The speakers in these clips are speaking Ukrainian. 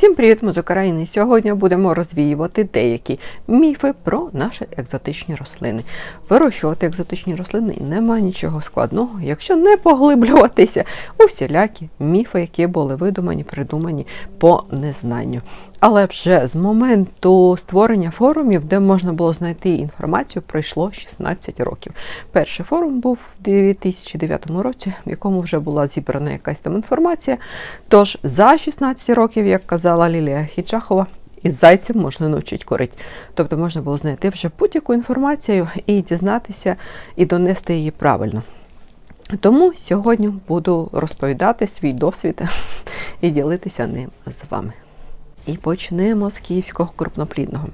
Всім привіт, ми з України. Сьогодні будемо розвіювати деякі міфи про наші екзотичні рослини. Вирощувати екзотичні рослини немає нічого складного, якщо не поглиблюватися у всілякі міфи, які були видумані, придумані по незнанню. Але вже з моменту створення форумів, де можна було знайти інформацію, пройшло 16 років. Перший форум був в 2009 році, в якому вже була зібрана якась там інформація. Тож за 16 років, як казала Лілія Хіджахова, із зайцем можна навчити корить. Тобто можна було знайти вже будь-яку інформацію і дізнатися, і донести її правильно. Тому сьогодні буду розповідати свій досвід і ділитися ним з вами. І почнемо з київського крупноплідного.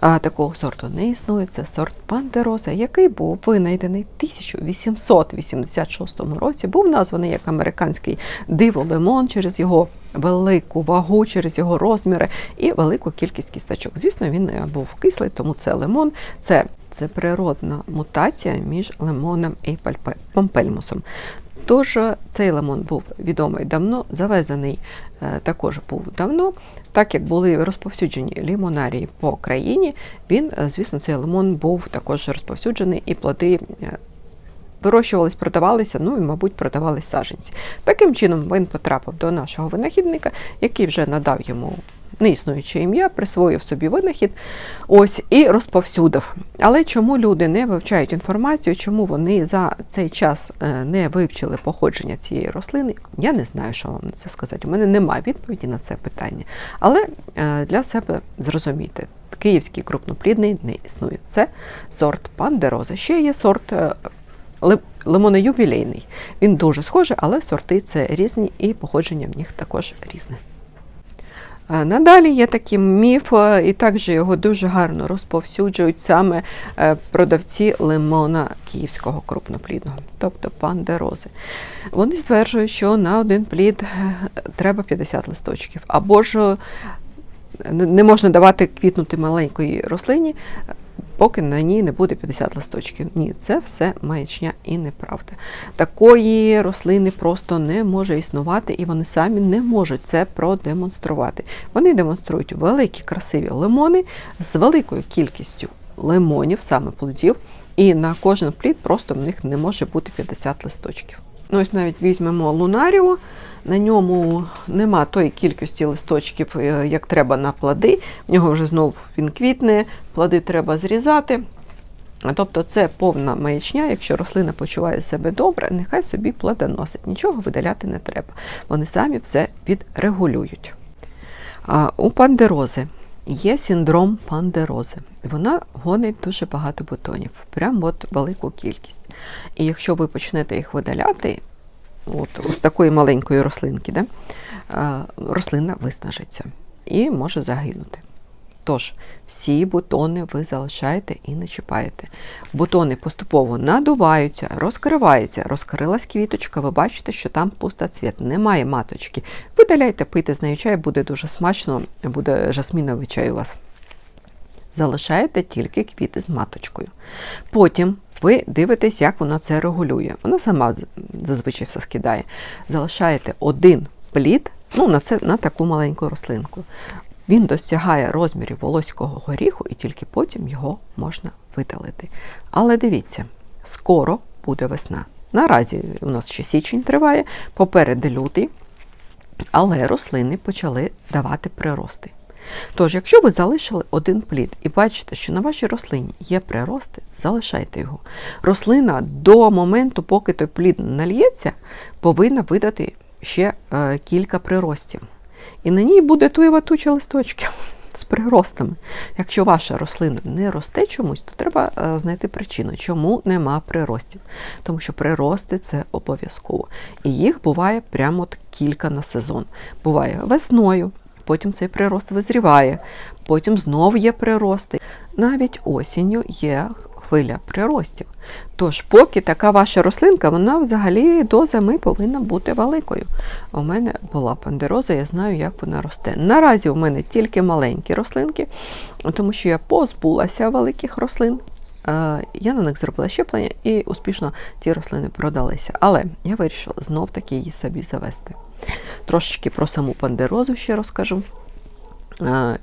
А, такого сорту не існує. Це сорт Пандероза, який був винайдений в 1886 році. Був названий як американський диво лимон через його велику вагу, через його розміри і велику кількість кісточок. Звісно, він е, був кислий, тому це лимон. Це це природна мутація між лимоном і помпельмусом. Тож цей лимон був відомий давно, завезений е, також був давно. Так як були розповсюджені лімонарії по країні, він, е, звісно, цей лимон був також розповсюджений і плоди е, вирощувались, продавалися, ну і, мабуть, продавались саженці. Таким чином він потрапив до нашого винахідника, який вже надав йому неіснуюче ім'я, присвоїв собі винахід ось і розповсюдив. Але чому люди не вивчають інформацію, чому вони за цей час е, не вивчили походження цієї рослини, я не знаю, що вам це сказати. У мене немає відповіді на це питання. Але е, для себе зрозумійте, київський крупноплідний не існує. Це сорт пандероза. Ще є сорт. Е, лимоноюбілейний. Він дуже схожий, але сорти це різні і походження в них також різне. Надалі є такий міф, і також його дуже гарно розповсюджують саме е, продавці лимона київського крупноплідного, тобто пандерози. Вони стверджують, що на один плід е, треба 50 листочків, або ж е, не можна давати квітнути маленької рослині поки на ній не буде 50 листочків. Ні, це все маячня і неправда. Такої рослини просто не може існувати, і вони самі не можуть це продемонструвати. Вони демонструють великі красиві лимони з великою кількістю лимонів, саме плодів, і на кожен плід просто в них не може бути 50 листочків. Ну, Ось навіть візьмемо лунаріо. На ньому нема тої кількості листочків, е, як треба на плоди. В нього вже знову він квітне, плоди треба зрізати. Тобто це повна маячня, якщо рослина почуває себе добре, нехай собі плодоносить. Нічого видаляти не треба. Вони самі все відрегулюють. У пандерози є синдром пандерози. Вона гонить дуже багато бутонів, прям от велику кількість. І якщо ви почнете їх видаляти, от, з такої маленької рослинки, да, рослина виснажиться і може загинути. Тож, всі бутони ви залишаєте і не чіпаєте. Бутони поступово надуваються, розкриваються. Розкрилась квіточка, ви бачите, що там пустоцвіт, немає маточки. Видаляйте, пийте з нею чай, буде дуже смачно, буде жасміновий чай у вас. Залишаєте тільки квіти з маточкою. Потім ви дивитесь, як вона це регулює. Вона сама зазвичай все скидає. Залишаєте один плід ну, на це, на таку маленьку рослинку. Він досягає розмірів волоського горіху, і тільки потім його можна видалити. Але дивіться, скоро буде весна. Наразі у нас ще січень триває, попереду лютий, але рослини почали давати прирости. Тож, якщо ви залишили один плід і бачите, що на вашій рослині є прирости, залишайте його. Рослина до моменту, поки той плід нальється, повинна видати ще е, кілька приростів. І на ній буде туєва туча листочків з приростами. Якщо ваша рослина не росте чомусь, то треба е, знайти причину, чому нема приростів. Тому що прирости це обов'язково. І їх буває прямо кілька на сезон. Буває весною, потім цей прирост визріває, потім знову є прирости. Навіть осінню є хвиля приростів. Тож, поки така ваша рослинка, вона взагалі до зими повинна бути великою. У мене була пандероза, я знаю, як вона росте. Наразі у мене тільки маленькі рослинки, тому що я позбулася великих рослин. Я на них зробила щеплення і успішно ті рослини продалися. Але я вирішила знов-таки її собі завести. Трошечки про саму пандерозу ще розкажу.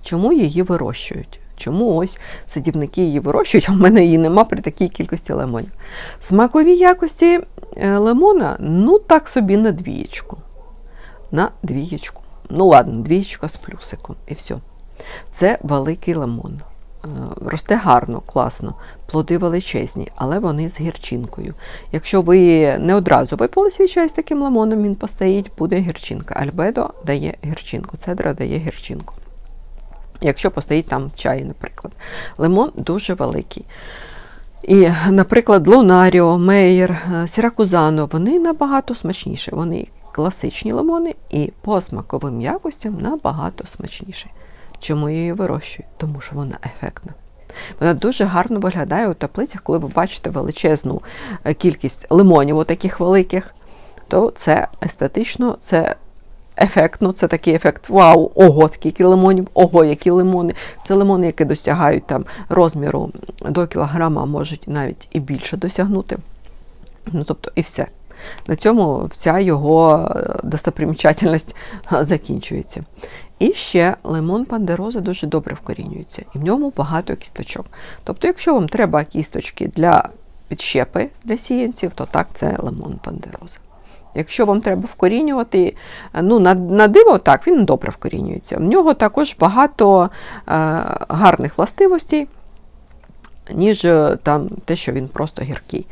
Чому її вирощують? Чому ось садівники її вирощують, а в мене її нема при такій кількості лимонів. Смакові якості е, лимона, ну так собі на двієчку. На двієчку. Ну ладно, двієчка з плюсиком і все. Це великий лимон. Е, Росте гарно, класно, плоди величезні, але вони з гірчинкою. Якщо ви не одразу випили свій чай з таким лимоном, він постоїть, буде гірчинка. Альбедо дає гірчинку, цедра дає гірчинку. Якщо постоїть там чай, наприклад. Лимон дуже великий. І, наприклад, Лунаріо, Мейер, е, Сіракузано, вони набагато смачніші. Вони класичні лимони і по смаковим якостям набагато смачніші. Чому я її вирощую? Тому що вона ефектна. Вона дуже гарно виглядає у теплицях, коли ви бачите величезну е, кількість лимонів, отаких великих, то це естетично, це ефектно, це такий ефект вау, ого, скільки лимонів, ого, які лимони. Це лимони, які досягають там розміру до кілограма, можуть навіть і більше досягнути. Ну, тобто, і все. На цьому вся його е, достопримічательність е, закінчується. І ще лимон пандероза дуже добре вкорінюється, і в ньому багато кісточок. Тобто, якщо вам треба кісточки для підщепи для сіянців, то так, це лимон пандероза. Якщо вам треба вкорінювати, ну, на, на диво, так, він добре вкорінюється. В нього також багато е, гарних властивостей, ніж е, там те, що він просто гіркий.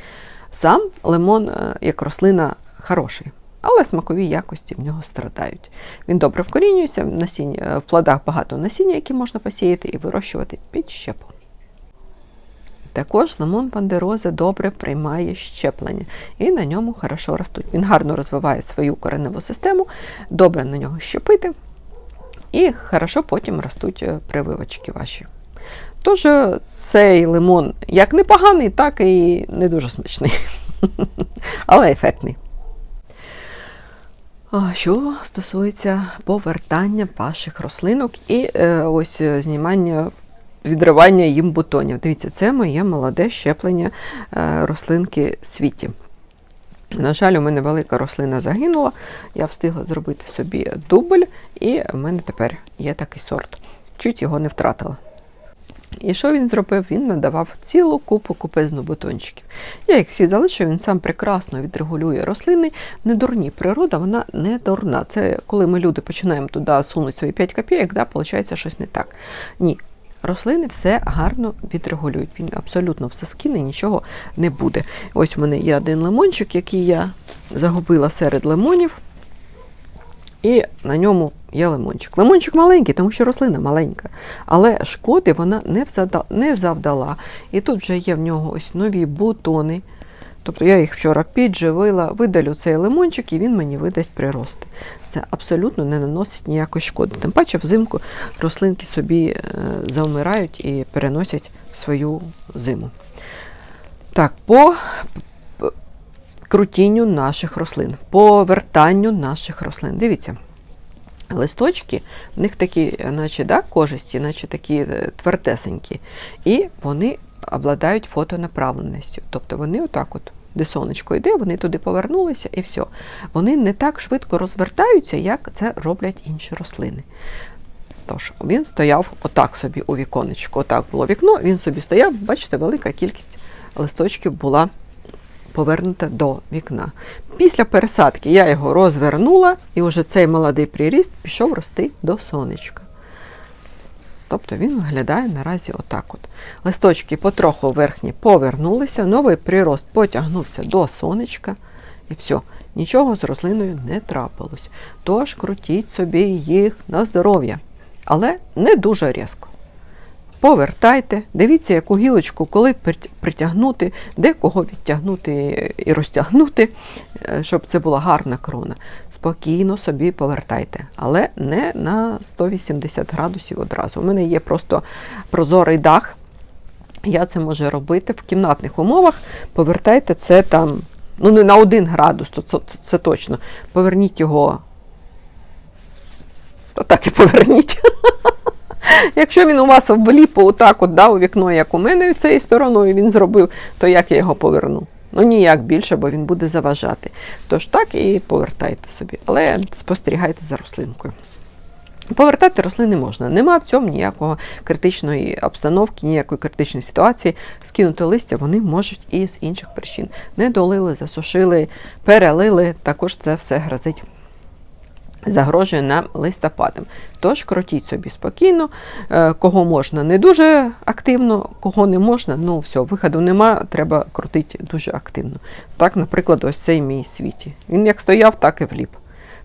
Сам лимон, е, як рослина, хороший, але смакові якості в нього страдають. Він добре вкорінюється, в, насіння, в плодах багато насіння, які можна посіяти і вирощувати під щепу. Також лимон пандероза добре приймає щеплення і на ньому хорошо ростуть. Він гарно розвиває свою кореневу систему, добре на нього щепити, і хорошо потім ростуть е, прививочки ваші. Тож е, цей лимон як непоганий, так і не дуже смачний, але ефектний. Що стосується повертання ваших рослинок і е, ось е, знімання, відривання їм бутонів. Дивіться, це моє молоде щеплення е, рослинки світі. На жаль, у мене велика рослина загинула, я встигла зробити собі дубль, і в мене тепер є такий сорт. Чуть його не втратила. І що він зробив? Він надавав цілу купу купезну бутончиків. Я їх всі залишив, він сам прекрасно відрегулює рослини. Не дурні природа, вона не дурна. Це коли ми люди починаємо туди сунути свої 5 копійок, да, виходить щось не так. Ні. Рослини все гарно відрегулюють. Він абсолютно все скине, нічого не буде. Ось у мене є один лимончик, який я загубила серед лимонів. І на ньому є лимончик. Лимончик маленький, тому що рослина маленька. Але шкоди вона не, взада, не завдала. І тут вже є в нього ось нові бутони. Тобто я їх вчора підживила, видалю цей лимончик і він мені видасть прирости. Це абсолютно не наносить ніякої шкоди. Тим паче взимку рослинки собі е, завмирають і переносять свою зиму. Так, по крутінню наших рослин, по вертанню наших рослин. Дивіться. Листочки, в них такі, наче да, кожисті, наче такі е, твердесенькі, і вони обладають фотонаправленістю. Тобто вони отак от, де сонечко йде, вони туди повернулися і все. Вони не так швидко розвертаються, як це роблять інші рослини. Тож, він стояв отак собі у віконечку. Отак було вікно, він собі стояв, бачите, велика кількість листочків була повернута до вікна. Після пересадки я його розвернула, і вже цей молодий приріст пішов рости до сонечка. Тобто він виглядає наразі отак. от. Листочки потроху верхні повернулися, новий прирост потягнувся до сонечка, і все, нічого з рослиною не трапилось. Тож крутіть собі їх на здоров'я, але не дуже різко. Повертайте, дивіться, яку гілочку, коли притягнути, де кого відтягнути і розтягнути, е, щоб це була гарна крона. Спокійно собі повертайте, але не на 180 градусів одразу. У мене є просто прозорий дах. Я це можу робити в кімнатних умовах. Повертайте це там, ну не на 1 градус, то це, це точно. Поверніть його. То так і поверніть. Якщо він у вас вліпо отак от дав у вікно, як у мене цією стороною він зробив, то як я його поверну? Ну ніяк більше, бо він буде заважати. Тож так і повертайте собі, але спостерігайте за рослинкою. Повертати рослини можна. Нема в цьому ніякого критичної обстановки, ніякої критичної ситуації. Скинути листя вони можуть і з інших причин. Не долили, засушили, перелили. Також це все грозить. Загрожує нам листопадом. Тож крутіть собі спокійно, Е, кого можна не дуже активно, кого не можна, ну все, виходу нема, треба крутити дуже активно. Так, наприклад, ось цей мій світі. Він як стояв, так і вліп.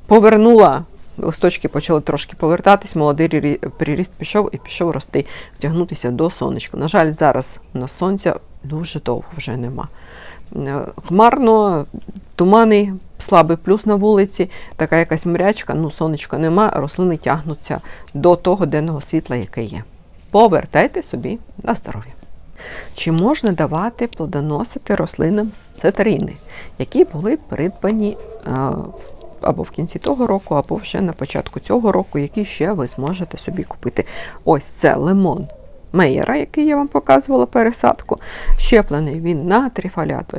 Повернула, листочки почали трошки повертатись, молодий приріст пішов і пішов рости, втягнутися до сонечка. На жаль, зараз у нас сонця дуже довго вже нема. Е, Хмарно, тумани, слабий плюс на вулиці, така якась мрячка, ну сонечка нема, рослини тягнуться до того денного світла, яке є. Повертайте собі на здоров'я. Чи можна давати плодоносити рослинам з цетрини, які були придбані е, або в кінці того року, або вже на початку цього року, які ще ви зможете собі купити? Ось це лимон Мейера, який я вам показувала пересадку. Щеплений він на трифоліату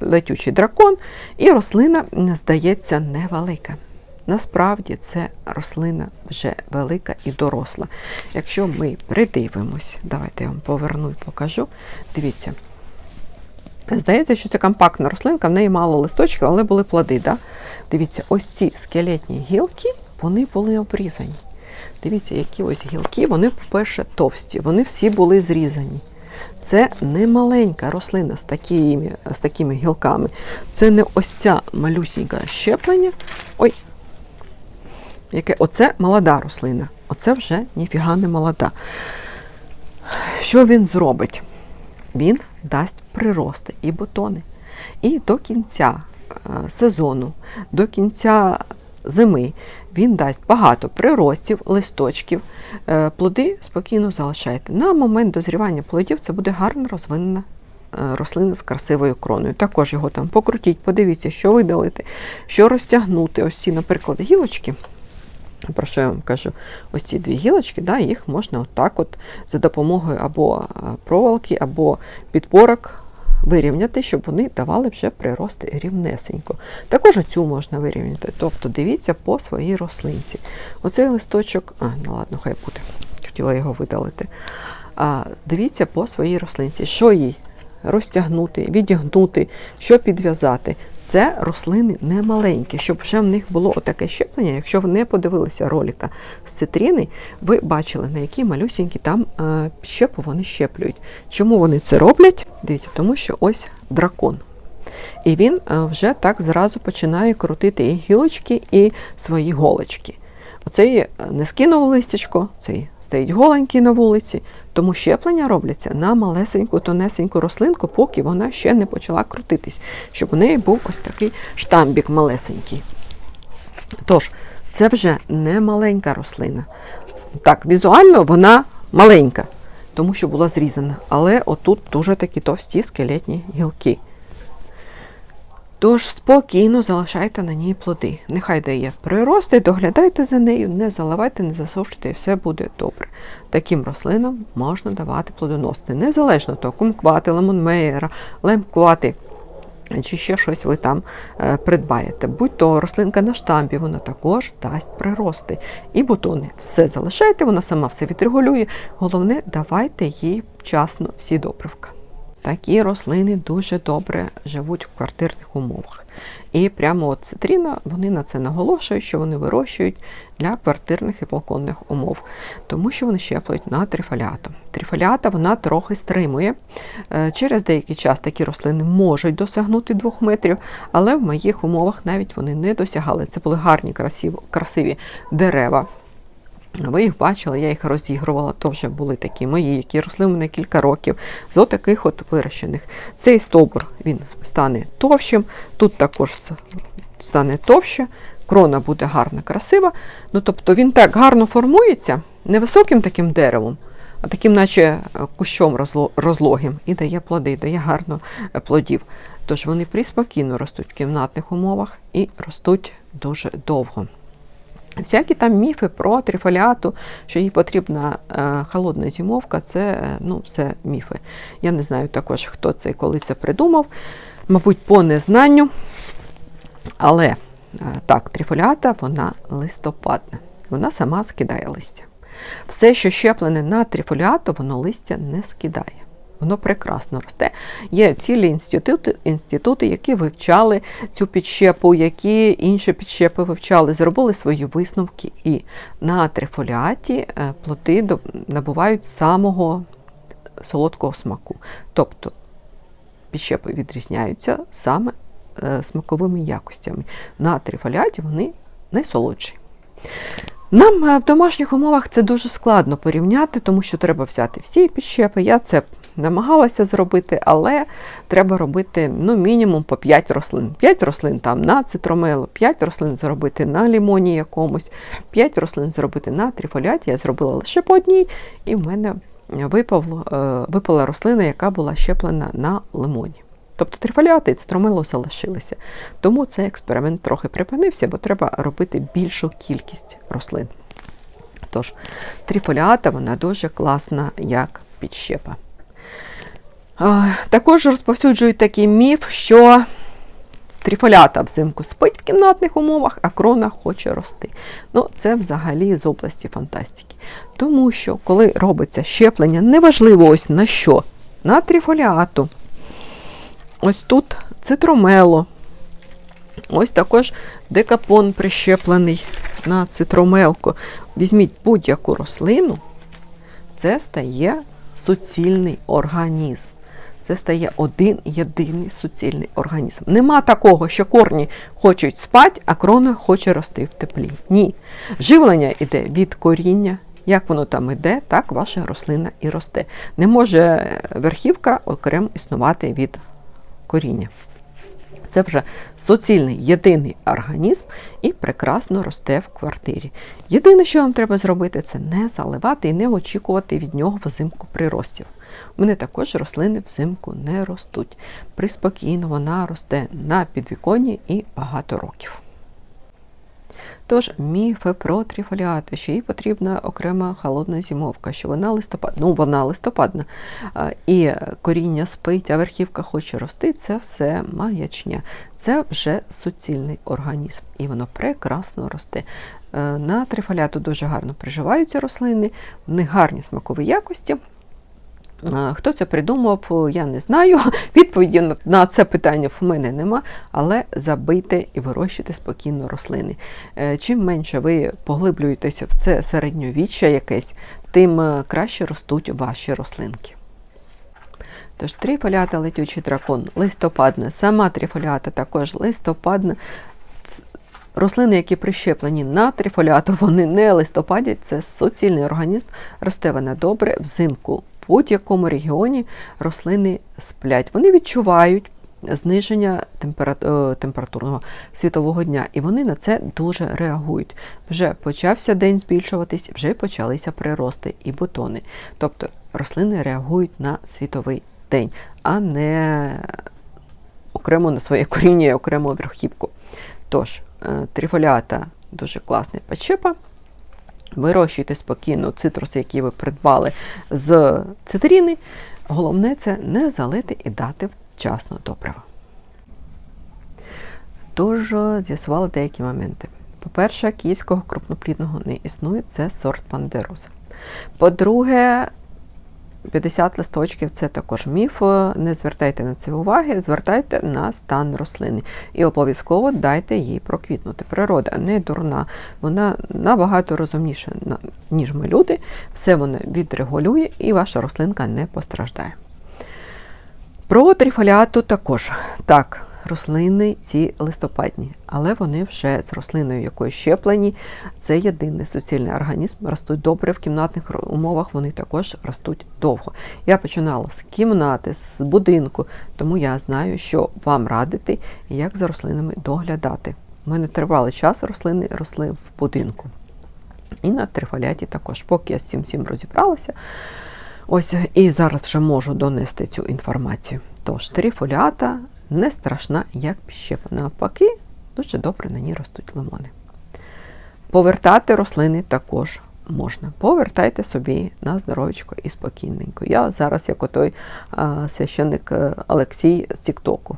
летючий дракон, і рослина, здається, невелика. Насправді це рослина вже велика і доросла. Якщо ми придивимось, давайте я вам поверну і покажу. Дивіться. Здається, що це компактна рослинка, в неї мало листочків, але були плоди. Да? Дивіться, ось ці скелетні гілки, вони були обрізані. Дивіться, які ось гілки, вони, по-перше, товсті, вони всі були зрізані. Це не маленька рослина з такими, з такими гілками. Це не ось ця малюсінька щеплення. Ой, яке, оце молода рослина. Оце вже ніфіга не молода. Що він зробить? Він дасть прирости і бутони. І до кінця е, сезону, до кінця зими він дасть багато приростів, листочків. Е, Плоди спокійно залишайте. На момент дозрівання плодів це буде гарно розвинена е, рослина з красивою кроною. Також його там покрутіть, подивіться, що видалити, що розтягнути. Ось ці, наприклад, гілочки. Про що я вам кажу? Ось ці дві гілочки, да, їх можна отак от за допомогою або проволоки, або підпорок вирівняти, щоб вони давали вже прирости рівнесенько. Також цю можна вирівняти. Тобто дивіться по своїй рослинці. Оцей листочок, а, ну ладно, хай буде. Хотіла його видалити. А, дивіться по своїй рослинці, що їй розтягнути, відігнути, що підв'язати. Це рослини не маленькі, щоб вже в них було отаке щеплення. Якщо ви не подивилися ролика з цитрини, ви бачили, на які малюсінькі там е, щепу вони щеплюють. Чому вони це роблять? Дивіться, тому що ось дракон. І він е, вже так зразу починає крутити і гілочки, і свої голочки. Оцей е, не скинув листячко, цей стоїть голенький на вулиці, тому щеплення робляться на малесеньку, тонесеньку рослинку, поки вона ще не почала крутитись, щоб у неї був ось такий штамбік малесенький. Тож, це вже не маленька рослина. Так, візуально вона маленька, тому що була зрізана. Але отут дуже такі товсті скелетні гілки. Тож спокійно залишайте на ній плоди. Нехай дає прирости, доглядайте за нею, не заливайте, не засушуйте, і все буде добре. Таким рослинам можна давати плодоносити. Незалежно того, кумквати, лемонмеєра, лемквати. Чи ще щось ви там е, придбаєте. Будь то рослинка на штампі, вона також дасть прирости. І бутони. Все залишайте, вона сама все відрегулює. Головне, давайте їй вчасно всі добривка. Такі рослини дуже добре живуть в квартирних умовах. І прямо от цитріна, вони на це наголошують, що вони вирощують для квартирних і балконних умов, тому що вони щеплюють на трифоліату. Трифоліата вона трохи стримує. Е, Через деякий час такі рослини можуть досягнути 2 метрів, але в моїх умовах навіть вони не досягали. Це були гарні, красиві дерева. Ви їх бачили, я їх розігрувала, то вже були такі мої, які росли в мене кілька років, з отаких от вирощених. Цей стовбур він стане товщим, тут також стане товще, крона буде гарна, красива. Ну, тобто він так гарно формується, не високим таким деревом, а таким, наче е, кущом розлогим, і дає плоди, дає гарно е, плодів. Тож вони приспокійно ростуть в кімнатних умовах і ростуть дуже довго. Всякі там міфи про трифоліату, що їй потрібна е, холодна зимовка, це, е, ну, це міфи. Я не знаю також, хто це і коли це придумав. Мабуть, по незнанню. Але е, так, трифоліата вона листопадна. Вона сама скидає листя. Все, що щеплене на трифоліату, воно листя не скидає. Воно прекрасно росте. Є цілі інститути, інститути, які вивчали цю підщепу, які інші підщепи вивчали, зробили свої висновки, і на трифоліаті е, плоди до- набувають самого солодкого смаку. Тобто підщепи відрізняються саме е, смаковими якостями. На трифоліаті вони найсолодші. Нам е, в домашніх умовах це дуже складно порівняти, тому що треба взяти всі підщепи. Я це намагалася зробити, але треба робити ну, мінімум по 5 рослин. 5 рослин там на цитромелу, 5 рослин зробити на лімоні якомусь, 5 рослин зробити на трифоляті. Я зробила лише по одній, і в мене випав, е, випала рослина, яка була щеплена на лимоні. Тобто трифоліати і цитромелу залишилися. Тому цей експеримент трохи припинився, бо треба робити більшу кількість рослин. Тож, трифоліата вона дуже класна як підщепа. Також розповсюджують такий міф, що трифолята взимку спить в кімнатних умовах, а крона хоче рости. Ну, це взагалі з області фантастики. Тому що, коли робиться щеплення, неважливо ось на що, на трифоліату, ось тут цитромело, ось також декапон прищеплений на цитромелку. Візьміть будь-яку рослину, це стає суцільний організм. Це стає один єдиний суцільний організм. Нема такого, що корні хочуть спати, а крона хоче рости в теплі. Ні. Живлення йде від коріння. Як воно там йде, так ваша рослина і росте. Не може верхівка окремо існувати від коріння. Це вже суцільний єдиний організм і прекрасно росте в квартирі. Єдине, що вам треба зробити, це не заливати і не очікувати від нього взимку приростів. У мене також рослини взимку не ростуть. Приспокійно вона росте на підвіконні і багато років. Тож міфи про трифоліати, що їй потрібна окрема холодна зимовка, що вона листопадна, ну вона листопадна, і коріння спить, а верхівка хоче рости, це все маячня. Це вже суцільний організм, і воно прекрасно росте. Е, На трифоліату дуже гарно приживаються рослини, в них гарні смакові якості. Хто це придумав, я не знаю. Відповіді на- це питання в мене нема, але забийте і вирощуйте спокійно рослини. Е, Чим менше ви поглиблюєтеся в це середньовіччя якесь, тим е, краще ростуть ваші рослинки. Тож трифоліата летючий дракон листопадна, сама трифоліата також листопадна. Рослини, які прищеплені на трифоліату, вони не листопадять, це суцільний організм, росте вона добре взимку. Будь-якому регіоні рослини сплять. Вони відчувають зниження е, температурного світового дня, і вони на це дуже реагують. Вже почався день збільшуватись, вже почалися прирости і бутони. Тобто рослини реагують на світовий день, а не окремо на своє коріння і окремо верхівку. Тож, е, трифоліата дуже класний підщепа. Вирощуйте спокійно цитруси, які ви придбали з цитрини. Головне це не залити і дати вчасно добрива. Тож е, з'ясували деякі моменти. По-перше, київського крупноплідного не існує, це сорт Пандероса. По-друге, 50 листочків це також міф. Не звертайте на це уваги, звертайте на стан рослини. І обов'язково дайте їй проквітнути. Природа не дурна, вона набагато розумніша, ніж ми люди. Все вона відрегулює і ваша рослинка не постраждає. Про тріфоліату також. Так, рослини ці листопадні, але вони вже з рослиною, якою щеплені. Це єдиний суцільний організм, ростуть добре в кімнатних умовах, вони також ростуть довго. Я починала з кімнати, з будинку, тому я знаю, що вам радити і як за рослинами доглядати. У мене тривалий час рослини росли в будинку. І на трифоляті також, поки я з цим всім розібралася. Ось і зараз вже можу донести цю інформацію. Тож трифоліата не страшна, як підщепа. Навпаки, дуже добре на ній ростуть лимони. Повертати рослини також можна. Повертайте собі на здоров'ячко і спокійненько. Я зараз, як отой священник е, Олексій з Тіктоку.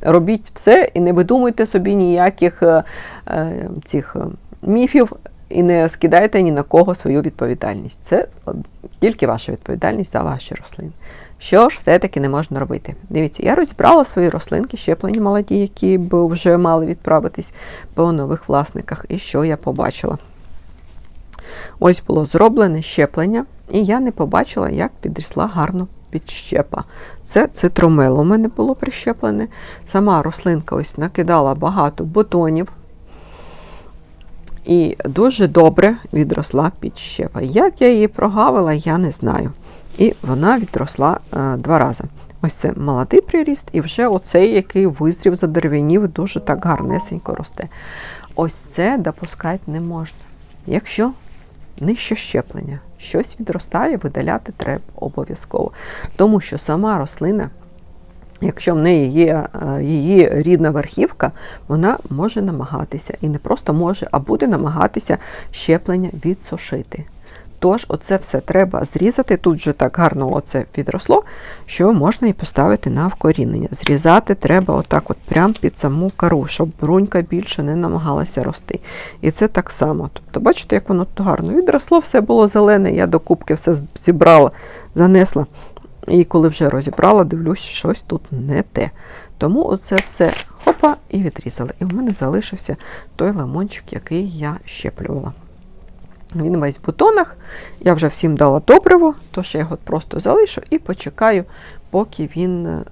Робіть все і не видумуйте собі ніяких е, е, цих міфів. і не скидайте ні на кого свою відповідальність. Це тільки ваша відповідальність за ваші рослини. Що ж все-таки не можна робити? Дивіться, я розібрала свої рослинки, щеплені молоді, які б вже мали відправитись по нових власниках. І що я побачила? Ось було зроблене щеплення, і я не побачила, як підрісла гарно підщепа. Це цитромел у мене було прищеплене. Сама рослинка ось накидала багато бутонів. І дуже добре відросла підщепа. Як я її прогавила, я не знаю. І вона відросла е, два рази. Ось це молодий приріст, і вже оцей, який визрів задерев'янів, дуже так гарнесенько росте. Ось це допускати не можна. Якщо нижче щеплення, щось відростає, видаляти треба обов'язково. Тому що сама рослина, якщо в неї є е, її рідна верхівка, вона може намагатися, і не просто може, а буде намагатися щеплення відсушити. Тож, оце все треба зрізати. Тут вже так гарно оце відросло, що можна і поставити на вкорінення. Зрізати треба отак от прямо під саму кору, щоб брунька більше не намагалася рости. І це так само. Тобто, бачите, як воно тут гарно відросло, все було зелене, я до кубки все зібрала, занесла. І коли вже розібрала, дивлюсь, щось тут не те. Тому оце все хопа і відрізали. І в мене залишився той лимончик, який я щеплювала. Він весь в бутонах. Я вже всім дала добриво, тож я його просто залишу і почекаю, поки він е,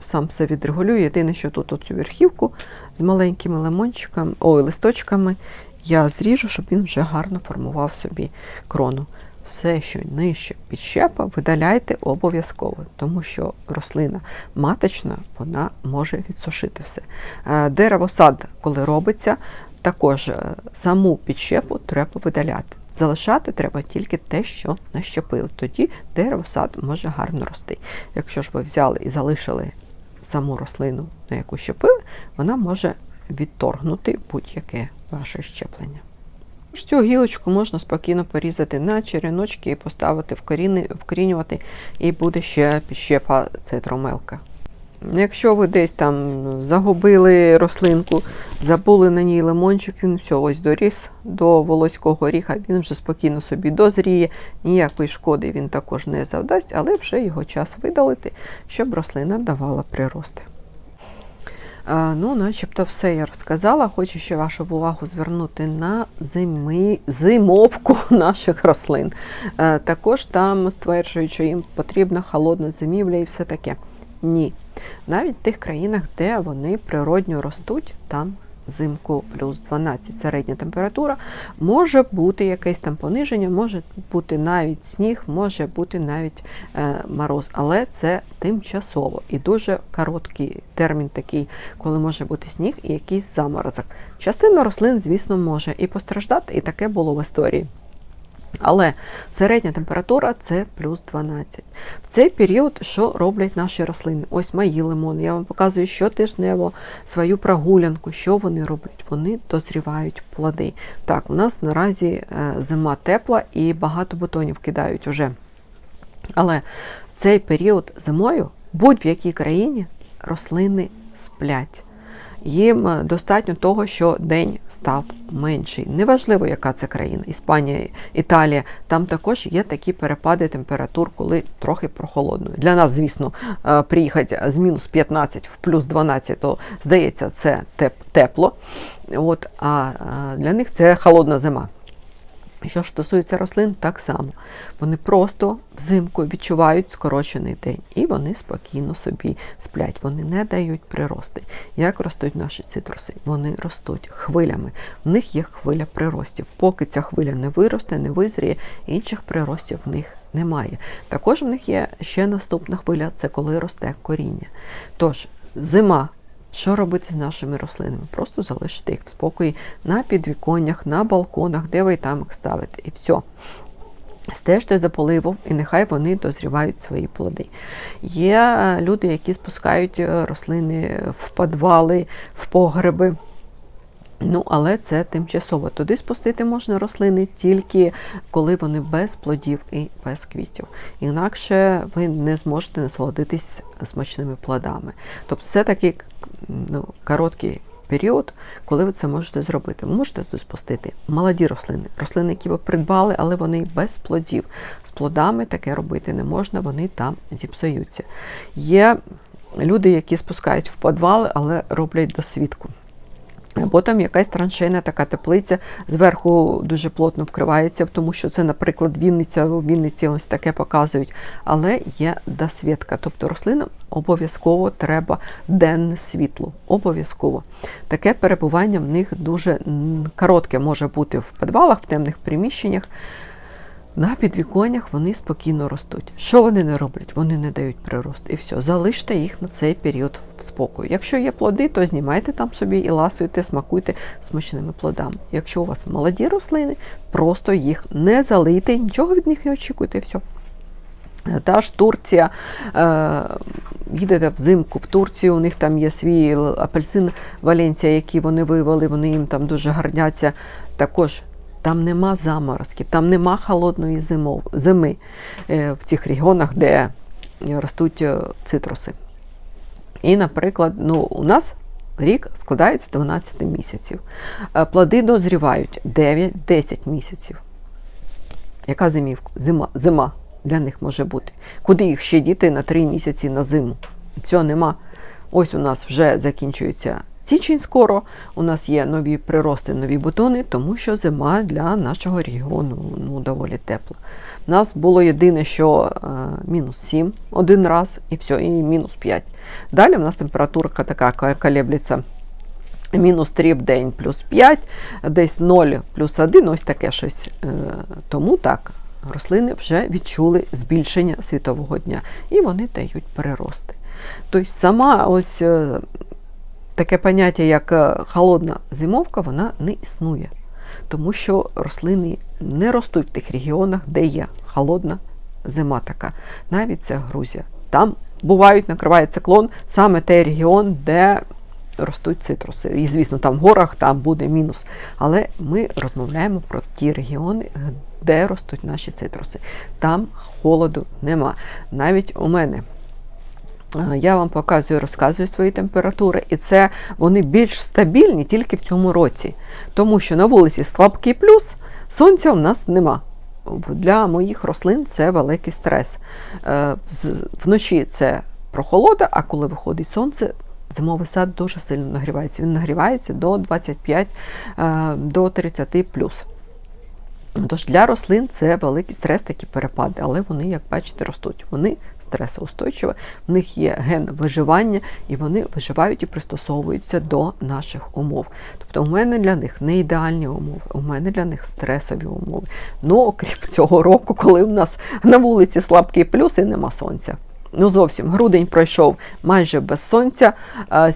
сам все відрегулює. Єдине, що тут оцю верхівку з маленькими лимончиками, ой, листочками я зріжу, щоб він вже гарно формував собі крону. Все, що нижче підщепа, видаляйте обов'язково, тому що рослина маточна, вона може відсушити все. Е, дерево сад, коли робиться, також е, саму підщепу треба видаляти. Залишати треба тільки те, що нащепили. Тоді дерево сад може гарно рости. Якщо ж ви взяли і залишили саму рослину, на яку щепили, вона може відторгнути будь-яке ваше щеплення. Цю гілочку можна спокійно порізати на череночки і поставити вкорінювати, і буде ще підщепа цитромелка. Якщо ви десь там загубили рослинку, забули на ній лимончик, він все ось доріс до волоського горіха, він вже спокійно собі дозріє, ніякої шкоди він також не завдасть, але вже його час видалити, щоб рослина давала прирости. Ну, начебто все я розказала. Хочу ще вашу увагу звернути на зими, зимовку наших рослин. Е, також там стверджують, що їм потрібна холодна зимівля і все таке. Ні. Навіть в тих країнах, де вони природньо ростуть, там взимку плюс 12 середня температура, може бути якесь там пониження, може бути навіть сніг, може бути навіть е, мороз, але це тимчасово і дуже короткий термін такий, коли може бути сніг і якийсь заморозок. Частина рослин, звісно, може і постраждати, і таке було в історії. Але середня температура це плюс 12. В цей період що роблять наші рослини? Ось мої лимони. Я вам показую щотижнево свою прогулянку, що вони роблять. Вони дозрівають плоди. Так, у нас наразі е, зима тепла і багато бутонів кидають уже. Але цей період зимою будь-в якій країні рослини сплять їм е, достатньо того, що день став менший. Неважливо, яка це країна, Іспанія, Італія. Там також є такі перепади температур, коли трохи прохолодно. Для нас, звісно, е, приїхати з мінус 15 в плюс 12, то здається, це тепло. От, А для них це холодна зима. Що ж стосується рослин, так само. Вони просто взимку відчувають скорочений день, і вони спокійно собі сплять. Вони не дають прирости. Як ростуть наші цитруси? Вони ростуть хвилями. В них є хвиля приростів. Поки ця хвиля не виросте, не визріє, інших приростів в них немає. Також в них є ще наступна хвиля це коли росте коріння. Тож, зима. Що робити з нашими рослинами? Просто залишити їх в спокої на підвіконнях, на балконах, де ви там їх ставите. І все. Стежте за поливом, і нехай вони дозрівають свої плоди. Є е, люди, які спускають е, рослини в підвали, в погреби. Ну, але це тимчасово. Туди спустити можна рослини тільки коли вони без плодів і без квітів. Інакше ви не зможете насолодитись смачними плодами. Тобто це такий ну, короткий період, коли ви це можете зробити. Ви можете тут спустити молоді рослини, рослини, які ви придбали, але вони без плодів. З плодами таке робити не можна, вони там зіпсуються. Є люди, які спускають в підвали, але роблять досвідку. Або там якась траншейна така теплиця зверху дуже плотно вкривається, тому що це, наприклад, Вінниця, у Вінниці ось таке показують. Але є досвідка. Тобто рослинам обов'язково треба денне світло. Обов'язково. Таке перебування в них дуже коротке може бути в підвалах, в темних приміщеннях. На підвіконнях вони спокійно ростуть. Що вони не роблять? Вони не дають прирост. І все, залиште їх на цей період в спокою. Якщо є плоди, то знімайте там собі і ласуйте, смакуйте смачними плодами. Якщо у вас молоді рослини, просто їх не залийте, нічого від них не очікуйте. і все. Та ж Турція, е, їдете взимку в Турцію, у них там є свій апельсин Валенція, який вони вивели, вони їм там дуже гарняться. Також там нема заморозків, там нема холодної зимов, зими е, в тих регіонах, де ростуть е, цитруси. І, наприклад, ну, у нас рік складається з 12 місяців. Е, Плоди дозрівають 9-10 місяців. Яка зимівка? Зима, зима для них може бути. Куди їх ще діти на 3 місяці на зиму? Цього нема. Ось у нас вже закінчується січень скоро. У нас є нові прирости, нові бутони, тому що зима для нашого регіону ну, доволі тепла. У нас було єдине, що е, мінус 7 один раз, і все, і мінус 5. Далі у нас температурка така ка- колеблеться. Мінус 3 в день плюс 5, десь 0 плюс 1, ось таке щось. Е, Тому так, рослини вже відчули збільшення світового дня і вони дають перерости. Тобто сама ось е, таке поняття, як е, холодна зимовка, вона не існує. Тому що рослини не ростуть в тих регіонах, де є холодна зима така. Навіть це Грузія. Там бувають, накриває циклон саме той регіон, де ростуть цитруси. І, звісно, там в горах там буде мінус. Але ми розмовляємо про ті регіони, де ростуть наші цитруси. Там холоду нема. Навіть у мене. Е, Я вам показую, розказую свої температури, і це вони більш стабільні тільки в цьому році. Тому що на вулиці слабкий плюс, сонця в нас нема. Для моїх рослин це великий стрес. Е, Вночі це прохолода, а коли виходить сонце, зимовий сад дуже сильно нагрівається. Він нагрівається до 25 е, до 30 плюс. Тож для рослин це великий стрес, такі перепади, але вони, як бачите, ростуть. Вони стресоустойчиві, в них є ген виживання, і вони виживають і пристосовуються до наших умов. Тобто у мене для них не ідеальні умови, у мене для них стресові умови. Ну, окрім цього року, коли в нас на вулиці слабкий плюс і нема сонця. Ну, зовсім грудень пройшов майже без сонця.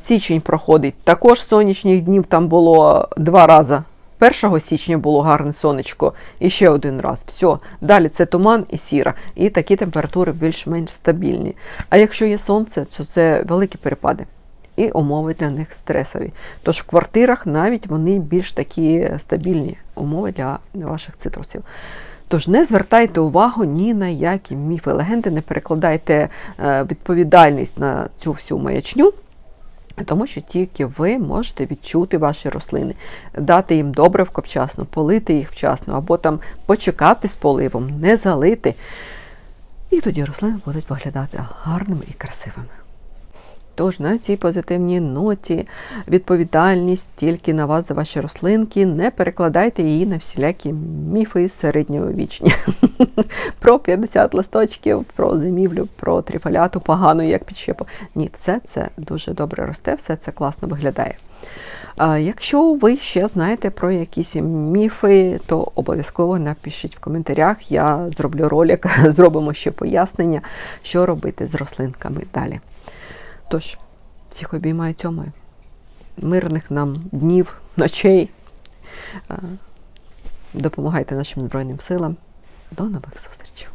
Січень проходить також сонячних днів. Там було два рази. 1 січня було гарне сонечко і ще один раз. Все. Далі це туман і сіра. І такі температури більш-менш стабільні. А якщо є сонце, то це великі перепади. І умови для них стресові. Тож в квартирах навіть вони більш такі стабільні умови для ваших цитрусів. Тож не звертайте увагу ні на які міфи, легенди, не перекладайте е, відповідальність на цю всю маячню, тому що тільки ви можете відчути ваші рослини, дати їм добре вчасно, полити їх вчасно, або там почекати з поливом, не залити. І тоді рослини будуть виглядати гарними і красивими. Тож на цій позитивній ноті відповідальність тільки на вас за ваші рослинки. Не перекладайте її на всілякі міфи середньовічні. про 50 листочків, про зимівлю, про трифоляту погану, як підщепу. Ні, все це дуже добре росте, все це класно виглядає. Якщо ви ще знаєте про якісь міфи, то обов'язково напишіть в коментарях. Я зроблю ролик, зробимо ще пояснення, що робити з рослинками далі. Тож, всіх обіймаю цьомою. Мирних нам днів, ночей. Допомагайте нашим Збройним силам. До нових зустрічей!